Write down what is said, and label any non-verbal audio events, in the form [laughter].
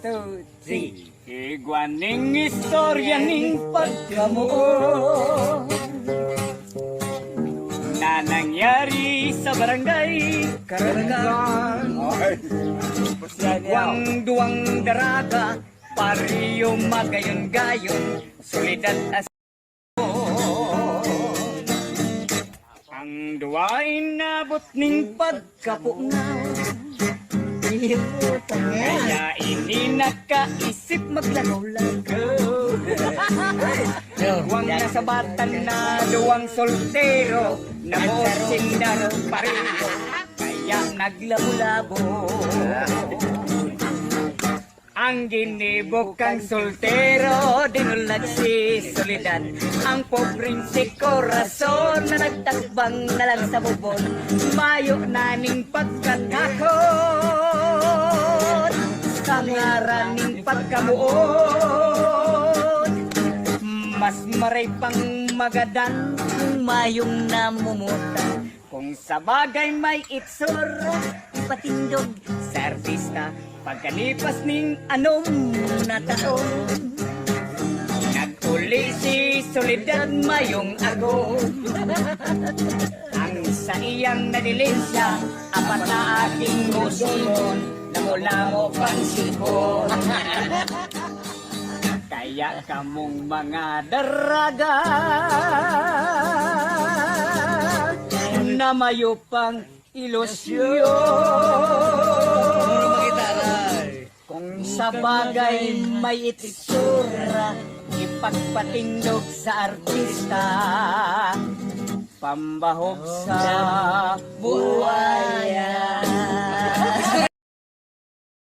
two, three. Igwaning istorya ning pagkamuo na nangyari sa barangay Karanagan. Duwang duwang daraga, pariyo magayon-gayon, solidad as Ang duwa inabot ning pagkapunaw Kaya ini nakaisip maglagaw-lagaw Duwang nasa batan na duwang soltero Na mo sindaro pareho Kaya naglabo-labo ang ginibok kang soltero, dinulag si Soledad. Ang pobreng si Corazon na nagtakbang na lang sa bubon. Mayo naning pagkatakot, sa ngaraning pagkamuot. Mas maray pang magadan kung mayong namumutan. Kung sa bagay may itsura, ipatindog sa artista. Pagkalipas ning anom na taon, naguli si Soledad mayong ago. Ang sa iyang nadilensya, apat na aking musimon, na mula mo pang sipon. [laughs] Kaya kamong mga daraga na mayo pang ilusyon. Kung sa bagay may itsura, ipagpatindog sa artista. Pambahog sa buhayan.